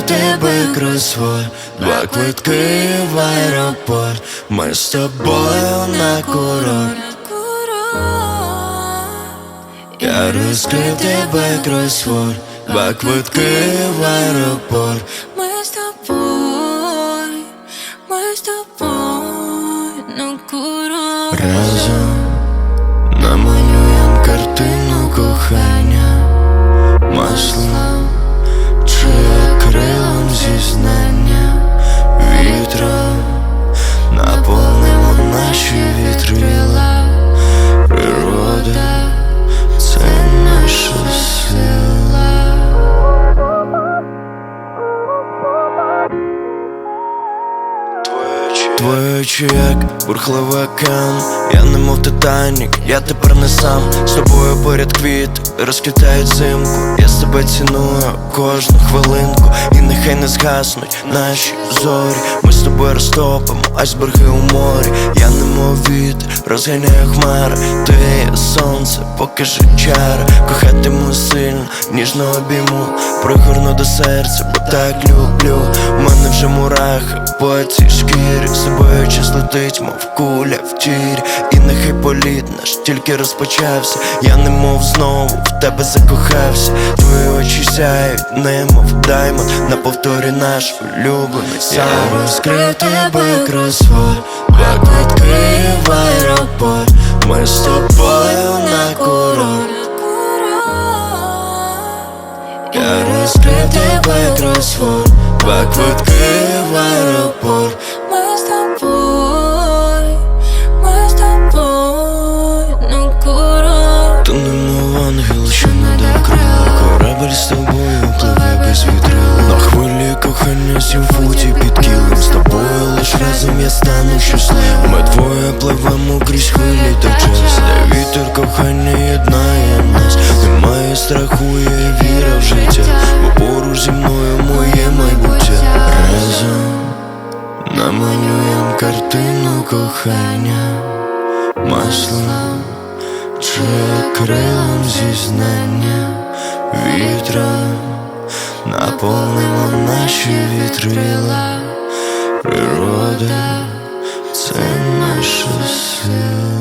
розкрити би кросворд Два квитки в аеропорт. Ми з тобою на курорт. Я розкрити би кросворд. Два квитки в аеропорт. Ми з тобою, ми з тобою на курорт. Разом намалюєм картину кохання Твої очі як бурхливий океан. Я не мов Титанік, я тепер не сам. З тобою поряд квіт, розквітають зимку Я з тебе ціную кожну хвилинку І нехай не згаснуть наші зорі з тобою розтопимо айсберги у морі. Я не мов вітер, розганяю хмари. Ти сонце, покажи чари Кохатиму сильно, ніжно обійму. Пригорну до серця, бо так люблю. У мене вже мурахи по цій шкірі. З тобою час летить, мов куля в тірі. І нехай політ наш тільки розпочався. Я не мов знову в тебе закохався. Твої очі сяють, немов даймонд На повторі наш улюблений сон Я розкрив тебе кросворд Два квитки в аеропорт Ми з тобою на курорт. Я розкрив тебе кросворд Два квитки в аеропорт разом я стану щасливим Ми двоє пливемо крізь хвилі та час Де вітер кохання єднає нас Немає страху, є віра в життя Бо поруч зі мною моє майбуття Разом намалюєм картину кохання Маслом чи крилом зізнання Вітром наповнимо наші вітрила Природа 到怎么说？醒